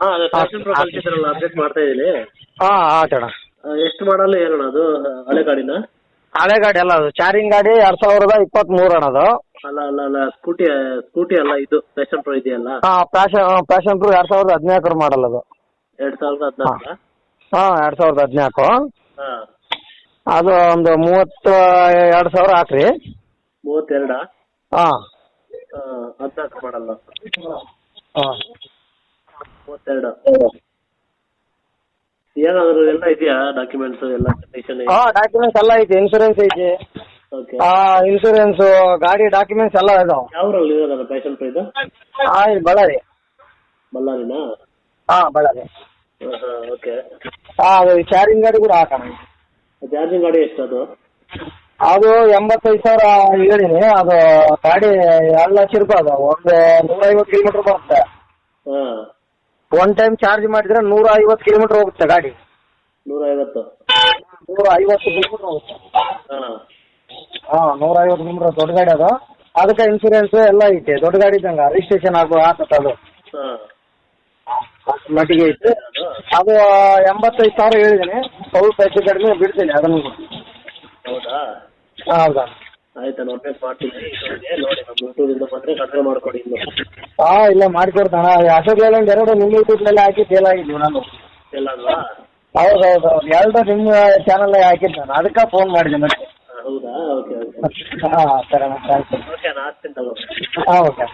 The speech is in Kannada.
ಹಾ ಅದೇ ಪ್ಯಾಷನ್ ಪ್ರೋ ಕಳ್ಸಿದ್ರಲ್ಲ ಅಪ್ಡೇಟ್ ಮಾಡ್ತಾ ಇದೀನಿ. ಹಾ ಆಯ್ತಣ್ಣ ಎಷ್ಟು ಮಾಡಲ್ಲ ಹೇಳೋಣ ಅದು ಹಳೆ ಗಾಡಿನ? ಹಳೆ ಗಾಡಿ ಅಲ್ಲ ಅದು ಚಾರಿಂಗ್ ಗಾಡಿ ಎರಡ್ ಸಾವಿರದ ಇಪ್ಪತ್ ಅಣ್ಣ ಅದು. ಅಲ್ಲ ಅಲ್ಲ ಅಲ್ಲ ಸ್ಕೂಟಿ ಸ್ಕೂಟಿ ಅಲ್ಲ ಇದು ಪ್ಯಾಷನ್ ಪ್ರೋ ಇದೆಯಲ್ಲ? ಹಾ ಪ್ಯಾಷನ್ ಪ್ಯಾಷನ್ ಪ್ರೂಫ್ ಎರಡ್ ಸಾವಿರದ ಹದಿನಾಲ್ಕರ ಮಾಡಲ್ ಅದು. ಎರಡ್ ಸಾವಿರದ ಹದಿನಾಲ್ಕ ಹಾ. ಎರಡ್ ಸಾವಿರದ ಹದಿನಾಲ್ಕು. ಹಾ. ಅದು ಒಂದು ಮೂವತ್ತ ಎರಡ್ ಸಾವಿರ ಹಾಕ್ರಿ. ಮೂವತ್ತೆರಡ? ಹಾ. ಹದಿನಾಲ್ಕು ಮಾಡಲ್ಲ ಹಾಂ. ಮೂವತ್ತೆರಡು. ಏನಾದ್ರು ಎಲ್ಲ ಇದೆಯಾ ಡಾಕ್ಯುಮೆಂಟ್ಸ್ ಎಲ್ಲ ಕಂಡೀಷನ್ ಹಾಂ ಡಾಕ್ಯುಮೆಂಟ್ಸ್ ಎಲ್ಲ ಐತಿ ಇನ್ಶೂರೆನ್ಸ್ ಐತಿ. ಓಕೆ ಇನ್ಶೂರೆನ್ಸ್ ಗಾಡಿ ಡಾಕ್ಯುಮೆಂಟ್ಸ್ ಎಲ್ಲ ಇದಾವೆ. ಯಾವ್ರಲ್ಲಿ ಇರೋದಲ್ಲ ಪ್ಯಾಷನ್ ಪ್ರೋ ಇದು ಹಾಂ ಇದು ಬಳ್ಳಾರಿ. ಬಳ್ಳಾರಿನಾ? ಹಾ ಬಳ್ಳಾರಿ. ಓಕೆ ಹಾ ಅದು ಚಾರಿಂಗ್ ಗಾಡಿ ಕೂಡ ಹಾಕೋಣ. ಚಾರ್ಜಿಂಗ್ ಗಾಡಿ ಎಷ್ಟು ಅದು? ಅದು ಎಂಬತ್ತೈದು ಸಾವಿರ ಹೇಳಿನಿ. ಅದು ಗಾಡಿ ಎರಡು ಲಕ್ಷ ರೂಪಾಯಿ ಅದು ಒಂದು ನೂರೈವತ್ತು ಕಿಲೋಮೀಟರ್ ಬರುತ್ತೆ. ಹಾಂ. ಒನ್ ಟೈಮ್ ಚಾರ್ಜ್ ಮಾಡಿದ್ರೆ ನೂರ ಐವತ್ತು ಕಿಲೋಮೀಟರ್ ಹೋಗುತ್ತೆ ಗಾಡಿ. ನೂರ ಐವತ್ತು ನೂರ ಐವತ್ತು ಕಿಲೋಮೀಟರ್ ಹೋಗುತ್ತೆ. ಹಾಂ. ಹಾಂ ನೂರ ಐವತ್ತು ಕಿಲೋಮೀಟ್ರ್ ದೊಡ್ಡ ಗಾಡಿ ಅದು. ಅದಕ್ಕೆ ಇನ್ಸೂರೆನ್ಸ್ ಎಲ್ಲ ಐತೆ. ದೊಡ್ಡ ಗಾಡಿ ಇದ್ದಂಗೆ ರಿಜಿಸ್ಟ್ರೇಷನ್ ಆಗೋ ಆತತ್ತೆ ಅದು ಹಾಂ. ಮಟ್ಟಿಗೆ ಐತೆ. ಅದು ಎಂಬತ್ತೈದು ಸಾವಿರ ಹೇಳಿದ್ದೀನಿ ಸ್ವಲ್ಪ ಹೆಚ್ಚು ಕಡಿಮೆ ಬಿಡ್ತೀನಿ ಅದನ್ನು. ಹೌದಾ? ಹೌದಾ? ಆಯ್ತು ನಾನು ಅಪ್ಡೇಟ್ ಮಾಡ್ತೀನಿ ನೋಡಿ ನಮ್ಮ ಯೂಟ್ಯೂಬಿಂದ ಬಂದ್ರೆ ಕಡಿಮೆ ಮಾಡ್ಕೊಡಿ. ಇನ್ನು ಹಾ ಇಲ್ಲ ಮಾಡ್ಕೊಡ್ತಾನ ಅಶೋಕ್ ಲೇಲ್ಯಾಂಡ್ ಎರಡು ನಿಮ್ಮ ಯೂಟ್ಯೂಬ್ನಲ್ಲಿ ಹಾಕಿ ಫೇಲ್ ಆಗಿದ್ವಿ ನಾನು. ಎಲ್ಲ ಅಲ್ವಾ ಹೌದು ಹೌದು ಹೌದು. ಎರಡು ನಿಮ್ಮ ಚಾನಲ್ ಹಾಕಿದ್ದು ನಾನು. ಅದಕ್ಕೆ ಫೋನ್ ಮಾಡಿದೆ ಮತ್ತೆ. ಹೌದಾ? Okay okay. ಹಾ ಸರಿ. ಓಕೆ ನಾನು ಹಾಕ್ತೀನಿ ತಗೋ. ಹಾ ಓಕೆ.